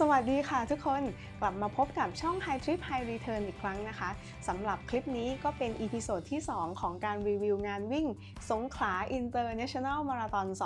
สวัสดีค่ะทุกคน กลับมาพบกับช่อง High Trip High Return อีกครั้งนะคะสำหรับคลิปนี้ก็เป็นอีพิโซดที่ 2 ของการรีวิวงานวิ่ง สงขลา International Marathon 2024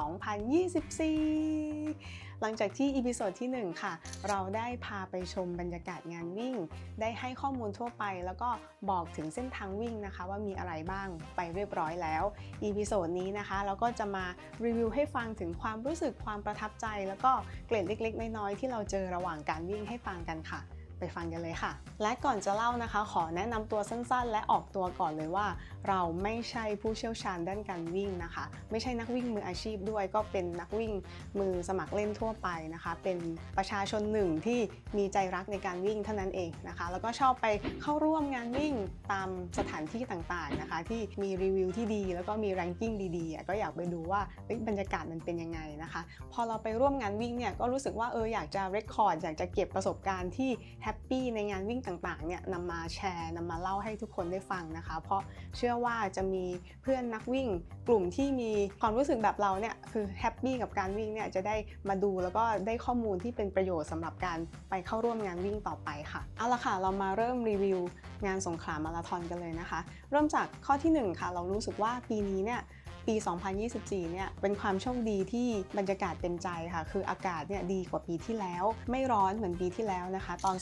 หลังจากที่อีพิโซดที่ 1 ค่ะ เราได้พาไปชมบรรยากาศงานวิ่ง ได้ให้ข้อมูลทั่วไป แล้วก็บอกถึงเส้นทางวิ่งนะคะ ว่ามีอะไรบ้างไปเรียบร้อยแล้วอีพิโซดนี้นะคะเราก็จะมารีวิวให้ฟังถึงความรู้สึกความประทับใจ แล้วก็เกร็ดเล็กๆ น้อยๆที่เราเจอระหว่างการวิ่งให้ฟังกันค่ะ ไปฟังกันเลยค่ะ และก่อนจะเล่านะคะ ขอแนะนำตัวสั้นๆ และออกตัวก่อนเลยว่า เราไม่ใช่ผู้เชี่ยวชาญด้านการวิ่งนะคะ ไม่ใช่นักวิ่งมืออาชีพด้วย ก็เป็นนักวิ่งมือสมัครเล่นทั่วไปนะคะ เป็นประชาชนหนึ่งที่มีใจรักในการวิ่งเท่านั้นเองนะคะ แล้วก็ชอบไปเข้าร่วมงานวิ่งตามสถานที่ต่างๆนะคะ ที่มีรีวิวที่ดี แล้วก็มีแรงกิ้งดีๆ ก็อยากไปดูว่าบรรยากาศมันเป็นยังไงนะคะ พอเราไปร่วมงานวิ่งเนี่ยก็รู้สึกว่าเอออยากจะเรคคอร์ดอยากจะเก็บประสบการณ์ที่แฮปปี้ในงานวิ่งต่างๆเนี่ยนำมาแชร์นำมาเล่าให้ทุกคนได้ฟังนะคะ เพราะเชื่อว่าจะมีเพื่อนนักวิ่ง กลุ่มที่มีความรู้สึกแบบเราเนี่ยคือแฮปปี้กับการวิ่งเนี่ยจะได้มาดูแล้วก็ได้ข้อมูลที่เป็นประโยชน์สำหรับการไปเข้าร่วมงานวิ่งต่อไปค่ะเอาละค่ะ เรามาเริ่มรีวิวงานสงขลามาราธอนกันเลยนะคะ เริ่มจากข้อที่หนึ่งค่ะ เรารู้สึกว่าปีนี้เนี่ย ปี 2024 เนี่ยเป็นความโชคดีที่บรรยากาศเป็นใจค่ะ คืออากาศเนี่ยดีกว่าปีที่แล้ว ไม่ร้อนเหมือนปีที่แล้วนะคะ ตอน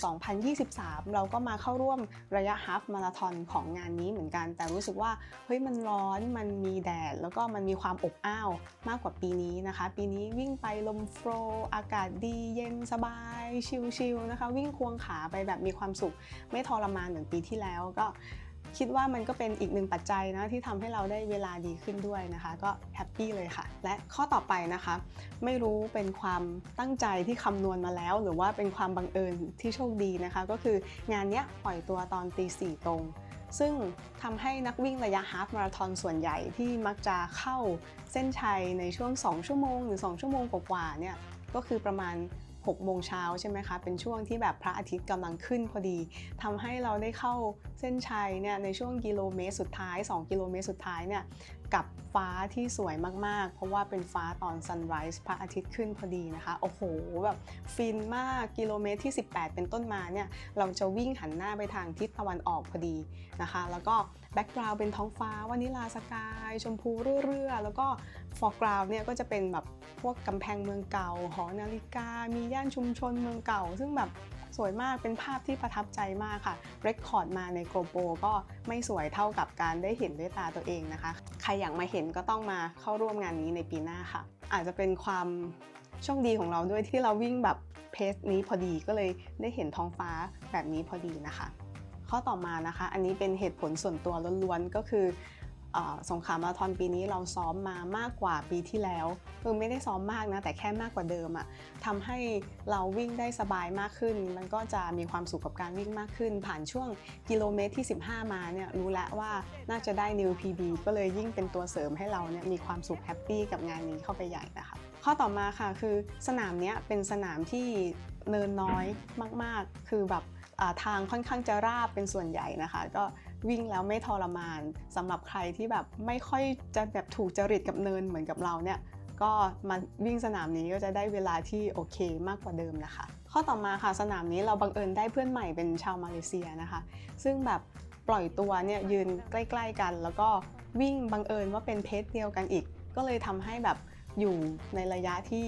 2023 เราก็มาเข้าร่วมระยะฮาฟมาราธอนของงานนี้เหมือนกัน แต่รู้สึกว่าเฮ้ยมันร้อนมันมีแดด แล้วก็มันมีความอบอ้าวมากกว่าปีนี้นะคะ ปีนี้วิ่งไปลมโฟลอากาศดีเย็นสบายชิลๆนะคะ วิ่งควงขาไปแบบมีความสุข ไม่ทรมานเหมือนปีที่แล้วก็ คิดว่ามันก็เป็นอีกหนึ่งปัจจัยนะที่ทำให้เราได้เวลาดีขึ้นด้วยนะคะ ก็แฮปปี้เลยค่ะ และข้อต่อไปนะคะ ไม่รู้เป็นความตั้งใจที่คำนวณมาแล้ว หรือว่าเป็นความบังเอิญที่โชคดีนะคะ ก็คืองานเนี้ยปล่อยตัวตอนตีสี่ตรง ซึ่งทำให้นักวิ่งระยะฮาฟมาราธอนส่วนใหญ่ที่มักจะเข้าเส้นชัยในช่วง 2 ชั่วโมงหรือ 2 ชั่วโมงกว่าๆเนี่ยก็คือประมาณ 6โมงเช้าใช่ไหมคะ เป็นช่วงที่แบบพระอาทิตย์กำลังขึ้นพอดี ทำให้เราได้เข้าเส้นชัยเนี่ยในช่วงกิโลเมตรสุดท้าย 2 กิโลเมตรสุดท้ายเนี่ยกับฟ้าที่สวยมากๆ เพราะว่าเป็นฟ้าตอนซันไรส์พระอาทิตย์ขึ้นพอดีนะคะ โอ้โห แบบฟินมากกิโลเมตรที่ 18 เป็นต้นมาเนี่ย เราจะวิ่งหันหน้าไปทางทิศตะวันออกพอดีนะคะ แล้วก็ แบ็กกราวด์เป็นท้องฟ้าวานิลาสกาย ชมพูเรื่อๆแล้วก็ฟอร์กราวด์เนี่ยก็จะเป็นแบบพวกกำแพงเมืองเก่า หอนาฬิกา มีย่านชุมชนเมืองเก่า ซึ่งแบบสวยมากเป็นภาพที่ประทับใจมากค่ะเรคคอร์ดมาในโกโปก็ไม่สวยเท่ากับการได้เห็นด้วยตาตัวเองนะคะ ใครอยากมาเห็นก็ต้องมาเข้าร่วมงานนี้ในปีหน้าค่ะ อาจจะเป็นความโชคดีของเราด้วยที่เราวิ่งแบบเพสนี้พอดีก็เลยได้เห็นท้องฟ้าแบบนี้พอดีนะคะ ข้อต่อมานะคะ อันนี้เป็นเหตุผลส่วนตัวล้วนๆก็คืออสงขามาราธอนปีนี้เราซ้อมมามากกว่าปีที่แล้วคือไม่ได้ซ้อมมากนะแต่แค่มากกว่าเดิมอะทำให้เราวิ่งได้สบายมากขึ้น มันก็จะมีความสุขกับการวิ่งมากขึ้น ผ่านช่วงกิโลเมตรที่ 15 มาเนี่ยรู้แล้วว่าน่าจะได้ New PB ก็เลยยิ่งเป็นตัวเสริมให้เราเนี่ยมีความสุขแฮปปี้กับงานนี้เข้าไปใหญ่นะคะข้อต่อมาค่ะคือสนามเนี้ยเป็นสนามที่เนินน้อยมากๆ คือแบบ ทางค่อนข้างจะราบเป็นส่วนใหญ่นะคะ ก็วิ่งแล้วไม่ทรมานสำหรับใครที่แบบไม่ค่อยจะแบบถูกจริตกับเนินเหมือนกับเราเนี่ยก็มาวิ่งสนามนี้ก็จะได้เวลาที่โอเคมากกว่าเดิมนะคะ ข้อต่อมาค่ะสนามนี้เราบังเอิญได้เพื่อนใหม่เป็นชาวมาเลเซียนะคะ ซึ่งแบบปล่อยตัวเนี่ยยืนใกล้ ๆกัน แล้วก็วิ่งบังเอิญว่าเป็นเพจเดียวกันอีก ก็เลยทำให้แบบ อยู่ในระยะที่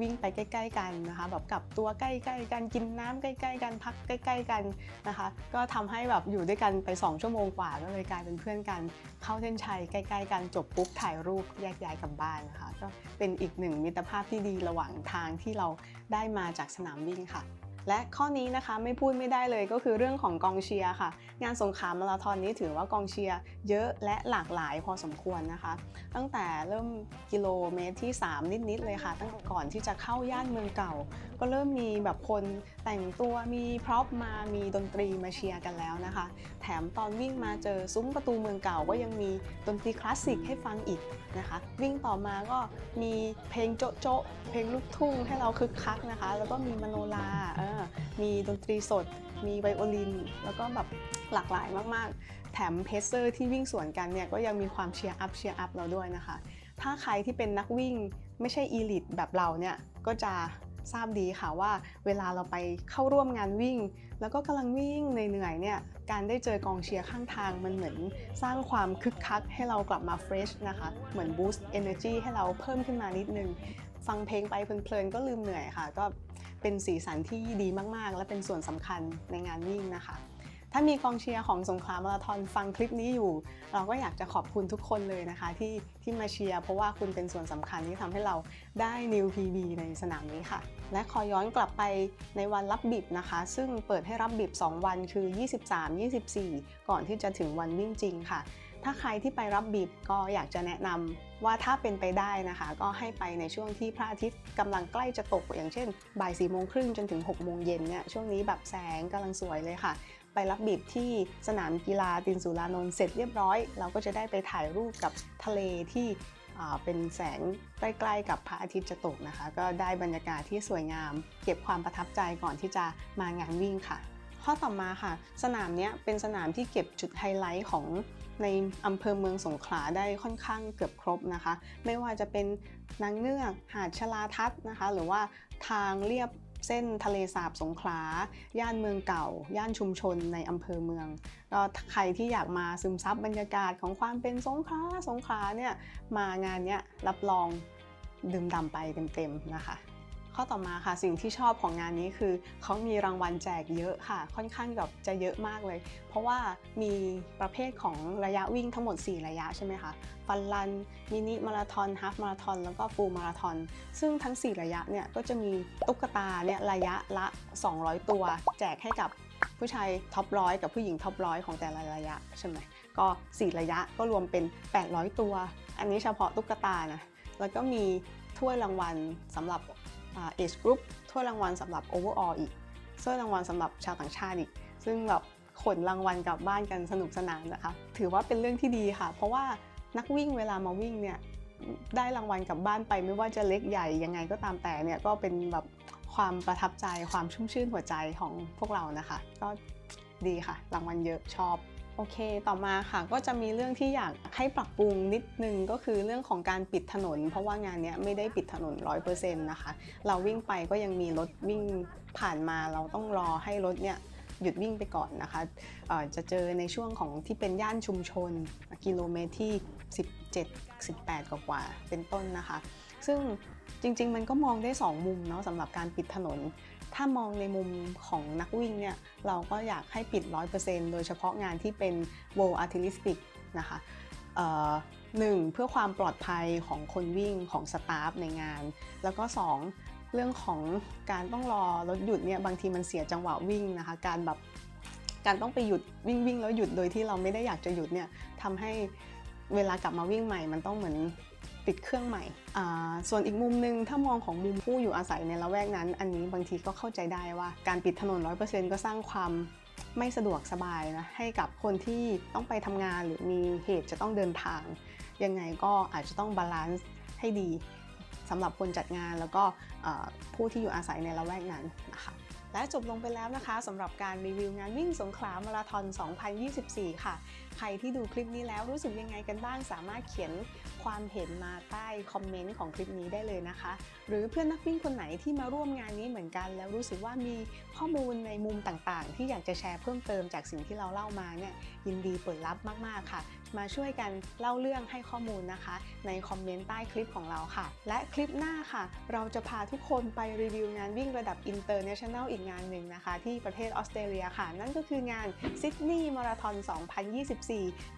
วิ่งไปใกล้ ๆ กันนะคะแบบกับตัวใกล้ ๆ กันกินน้ำใกล้ ๆ กันพักใกล้ ๆ กันนะคะ ก็ทำให้แบบอยู่ด้วยกันไป 2 ชั่วโมงกว่าก็เลยกลายเป็นเพื่อนกัน เข้าเส้นชัยใกล้ๆกันจบปุ๊บถ่ายรูปแยกย้ายกลับบ้านนะคะก็เป็นอีกหนึ่งมิตรภาพที่ดีระหว่างทางที่เราได้มาจากสนามวิ่งค่ะ และข้อนี้นะคะไม่พูดไม่ได้เลยก็คือเรื่องของกองเชียร์ค่ะ งานสงขามาราธอนนี้ถือว่ากองเชียร์เยอะและหลากหลายพอสมควรนะคะ ตั้งแต่เริ่มกิโลเมตรที่ 3 นิดๆเลยค่ะ ตั้งแต่ก่อนที่จะเข้าย่านเมืองเก่า ก็เริ่มมีแบบคนแต่งตัวมีพร็อพมามีดนตรีมาเชียร์กันแล้วนะคะ แถมตอนวิ่งมาเจอซุ้มประตูเมืองเก่าก็ยังมีดนตรีคลาสสิกให้ฟังอีกนะคะ วิ่งต่อมาก็มีเพลงโจ๊ะโจ๊ะเพลงลูกทุ่งให้เราคึกคักนะคะ แล้วก็มีมโนราเออมีดนตรีสด มีไวโอลิน แล้วก็แบบหลากหลายมากๆ แถมเพเซอร์ที่วิ่งสวนกันเนี่ยก็ยังมีความเชียร์อัพเชียร์อัพเราด้วยนะคะ ถ้าใครที่เป็นนักวิ่งไม่ใช่อีลิตแบบเราเนี่ยก็จะทราบดีค่ะว่าเวลาเราไปเข้าร่วมงานวิ่ง แล้วก็กำลังวิ่งเหนื่อยๆเนี่ยการได้เจอกองเชียร์ข้างทางมันเหมือนสร้างความคึกคักให้เรากลับมาเฟรชนะคะ เหมือนบูสต์ energy ให้เราเพิ่มขึ้นมานิดนึง ฟังเพลงไปเพลินๆก็ลืมเหนื่อยค่ะ ก็เป็นสีสันที่ดีมากๆ และเป็นส่วนสำคัญในงานวิ่งนะคะ ถ้ามีกองเชียร์ของสงขลามาราธอนฟังคลิปนี้อยู่ เราก็อยากจะขอบคุณทุกคนเลยนะคะ ที่ที่มาเชียร์เพราะว่าคุณเป็นส่วนสำคัญที่ทำให้เราได้ New PB ในสนามนี้ค่ะ และขอย้อนกลับไปในวันรับบิบนะคะ ซึ่งเปิดให้รับบิบ 2 วันคือ 23-24 ก่อนที่จะถึงวันวิ่งจริงค่ะ ถ้าใครที่ไปรับบิบก็อยากจะแนะนำว่าถ้าเป็นไปได้นะคะ ก็ให้ไปในช่วงที่พระอาทิตย์กำลังใกล้จะตกอย่างเช่นบ่าย4โมงครึ่งจนถึง6โมงเย็นเนี่ยช่วงนี้แบบแสงกำลังสวยเลยค่ะ ไปรับบิบที่สนามกีฬาตินสุรานนท์เสร็จเรียบร้อย เราก็จะได้ไปถ่ายรูปกับทะเลที่เป็นแสงใกล้ๆกับพระอาทิตย์จะตกนะคะ ก็ได้บรรยากาศที่สวยงาม เก็บความประทับใจก่อนที่จะมางานวิ่งค่ะ ข้อต่อมาค่ะ สนามนี้เป็นสนามที่เก็บจุดไฮไลท์ของ ในอำเภอเมืองสงขลาได้ค่อนข้างเกือบครบนะคะ ไม่ว่าจะเป็นนางเงือกหาดชลาทัศนะคะ หรือว่าทางเรียบเส้นทะเลสาบสงขลา ย่านเมืองเก่า ย่านชุมชนในอำเภอเมือง ก็ใครที่อยากมาซึมซับบรรยากาศของความเป็นสงขลาสงขลาเนี่ยมางานเนี้ยรับรองดื่มด่ำไปเต็มๆนะคะ ข้อต่อมาค่ะสิ่งที่ชอบของงานนี้คือเขามีรางวัลแจกเยอะค่ะ ค่อนข้างแบบจะเยอะมากเลย เพราะว่ามีประเภทของระยะวิ่งทั้งหมด 4 ระยะใช่ไหมคะฟันรันมินิมาราทอนฮาฟมาราทอนแล้วก็ฟูลมาราทอนซึ่งทั้ง 4 ระยะเนี่ยก็จะมีตุ๊กตาเนี่ยระยะละ 200 ตัว แจกให้กับผู้ชายท็อปร้อยกับผู้หญิงท็อปร้อยของแต่ละระยะใช่ไหมก็ 4 ระยะก็รวมเป็น 800 ตัว อันนี้เฉพาะตุ๊กตานะแล้วก็มีถ้วยรางวัลสำหรับ เอชกรุ๊ปถ้วยรางวัลสำหรับ overall อีกถ้วยรางวัลสำหรับชาวต่างชาติอีก ซึ่งแบบขนรางวัลกลับบ้านกันสนุกสนานนะคะ ถือว่าเป็นเรื่องที่ดีค่ะ เพราะว่านักวิ่งเวลามาวิ่งเนี่ยได้รางวัลกลับบ้านไปไม่ว่าจะเล็กใหญ่ยังไงก็ตามแต่เนี่ยก็เป็นแบบความประทับใจความชุ่มชื่นหัวใจของพวกเรานะคะ ก็ดีค่ะ รางวัลเยอะชอบ โอเค ต่อมาค่ะก็จะมีเรื่องที่อยากให้ปรับปรุงนิดนึงก็คือเรื่องของการปิดถนน เพราะว่างานเนี้ยไม่ได้ปิดถนน 100%นะคะ เราวิ่งไปก็ยังมีรถวิ่งผ่านมาเราต้องรอให้รถเนี่ยหยุดวิ่งไปก่อนนะคะจะเจอในช่วงของที่เป็นย่านชุมชนกิโลเมตรที่ 17 18 กว่าเป็นต้นนะคะ ซึ่งจริงๆ มันก็มองได้ 2 มุมเนาะสำหรับการปิดถนน ถ้ามองในมุมของนักวิ่งเนี่ยเราก็อยากให้ปิด 100%โดยเฉพาะงานที่เป็น World Artistic นะคะหนึ่งเพื่อความปลอดภัยของคนวิ่งของสตาฟในงาน แล้วก็ 2 เรื่องของการต้องรอรถหยุดเนี่ยบางทีมันเสียจังหวะวิ่งนะคะการแบบการต้องไปหยุดวิ่งวิ่งแล้วหยุดโดยที่เราไม่ได้อยากจะหยุดเนี่ยทำให้เวลากลับมาวิ่งใหม่มันต้องเหมือน ติดเครื่องใหม่ส่วนอีกมุมหนึงถ้ามองของมุมผู้อยู่อาศัยในละแวกนั้น อันนี้บางทีก็เข้าใจได้ว่า การปิดถนน 100%ก็สร้างความไม่สะดวกสบายนะให้กับคนที่ต้องไปทำงานหรือมีเหตุจะต้องเดินทาง ยังไงก็อาจจะต้องบาลานซ์ให้ดีสำหรับคนจัดงานแล้วก็ผู้ที่อยู่อาศัยในละแวกนั้นนะคะและจบลงไปแล้วนะคะสำหรับการรีวิวงานวิ่งสงขลามาราธอน 2024 ค่ะ ใครที่ดูคลิปนี้แล้วรู้สึกยังไงกันบ้าง สามารถเขียนความเห็นมาใต้คอมเมนต์ของคลิปนี้ได้เลยนะคะ หรือเพื่อนนักวิ่งคนไหนที่มาร่วมงานนี้เหมือนกัน แล้วรู้สึกว่ามีข้อมูลในมุมต่างๆ ที่อยากจะแชร์เพิ่มเติมจากสิ่งที่เราเล่ามาเนี่ยยินดีเปิดรับมากๆค่ะ มาช่วยกันเล่าเรื่องให้ข้อมูลนะคะ ในคอมเมนต์ใต้คลิปของเราค่ะ และคลิปหน้าค่ะ เราจะพาทุกคนไปรีวิวงานวิ่งระดับ International อีกงานหนึ่งนะคะ ที่ประเทศออสเตรเลียค่ะ นั่นก็คืองานซิดนีย์มาราธอน 2024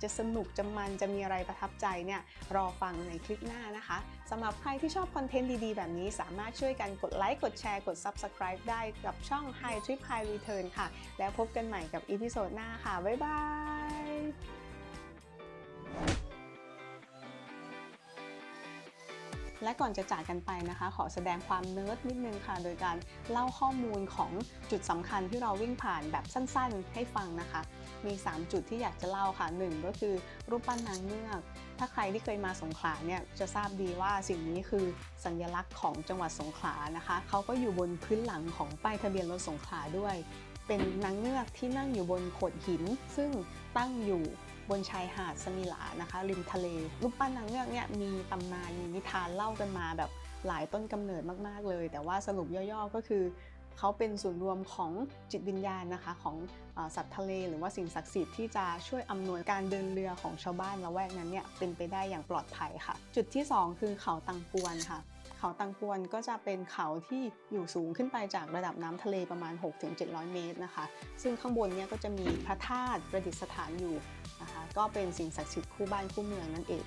จะสนุกจะมันจะมีอะไรประทับใจเนี่ยรอฟังในคลิปหน้านะคะสำหรับใครที่ชอบคอนเทนต์ดีๆ แบบนี้สามารถช่วยกันกดไลค์กดแชร์กด Subscribe ได้กับช่อง High Trip High Return ค่ะ แล้วพบกันใหม่กับอีพิโซดหน้าค่ะ บ๊ายบายและก่อนจะจากกันไปนะคะ ขอแสดงความเนิร์ดนิดนึงค่ะ โดยการเล่าข้อมูลของจุดสำคัญที่เราวิ่งผ่านแบบสั้นๆ ให้ฟังนะคะ มี 3 จุดที่อยากจะเล่าค่ะ 1 ก็คือรูปปั้นนางเงือก ถ้าใครที่เคยมาสงขลาเนี่ยจะทราบดีว่าสิ่งนี้คือสัญลักษณ์ของจังหวัดสงขลานะคะเขาก็อยู่บนพื้นหลังของป้ายทะเบียนรถสงขลาด้วย เป็นนางเงือกที่นั่งอยู่บนโขดหิน ซึ่งตั้งอยู่บนชายหาดสมิลานะคะ ริมทะเล รูปปั้นนางเงือกเนี่ยมีตำนานมีนิทานเล่ากันมาแบบหลายต้นกำเนิดมาก ๆ เลย แต่ว่าสรุปย่อ ๆ ก็คือ เขาเป็นส่วนรวมของจิตวิญญาณนะคะของอสัตว์ทะเล หรือว่าสิ่งศักดิ์สิทธิ์ที่จะช่วยอำนวยการเดินเรือของชาวบ้านละแวกนั้นเนี่ยเป็นไปได้อย่างปลอดภัยค่ะ จุดที่ 2 คือเขาตังกวนค่ะเขาตังกวนก็จะเป็นเขาที่อยู่สูงขึ้นไปจากระดับน้ำทะเลประมาณ 6-700 เมตรนะคะ ซึ่งข้างบนเนี่ยก็จะมีพระธาตุประดิษฐานอยู่นะคะ ก็เป็นสิ่งศักดิ์สิทธิ์คู่บ้านคู่เมืองนั่นเอง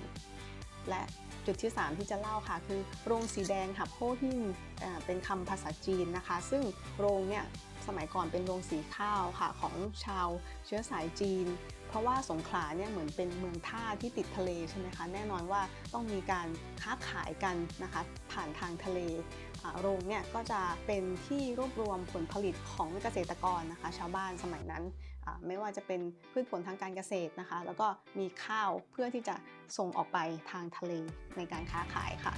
และ จุดที่ 3 ที่จะเล่าค่ะ คือโรงสีแดงหับโฮหินเป็นคำภาษาจีนนะคะ ซึ่งโรงเนี่ยสมัยก่อนเป็นโรงสีข้าวค่ะของชาวเชื้อสายจีน เพราะว่าสงขลาเนี่ยเหมือนเป็นเมืองท่าที่ติดทะเลใช่ไหมคะแน่นอนว่าต้องมีการค้าขายกันนะคะผ่านทางทะเลโรงเนี่ยก็จะเป็นที่รวบรวมผลผลิตของเกษตรกรนะคะ ชาวบ้านสมัยนั้น ไม่ว่าจะเป็นพืชผลทางการเกษตรนะคะ แล้วก็มีข้าวเพื่อที่จะส่งออกไปทางทะเลในการค้าขายค่ะ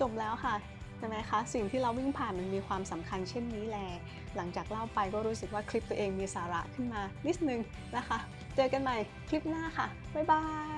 จบแล้วค่ะใช่ไหมคะสิ่งที่เราวิ่งผ่านมันมีความสำคัญเช่นนี้แล หลังจากเล่าไปก็รู้สึกว่าคลิปตัวเองมีสาระขึ้นมานิดนึงนะคะ เจอกันใหม่คลิปหน้าค่ะ บ๊ายบาย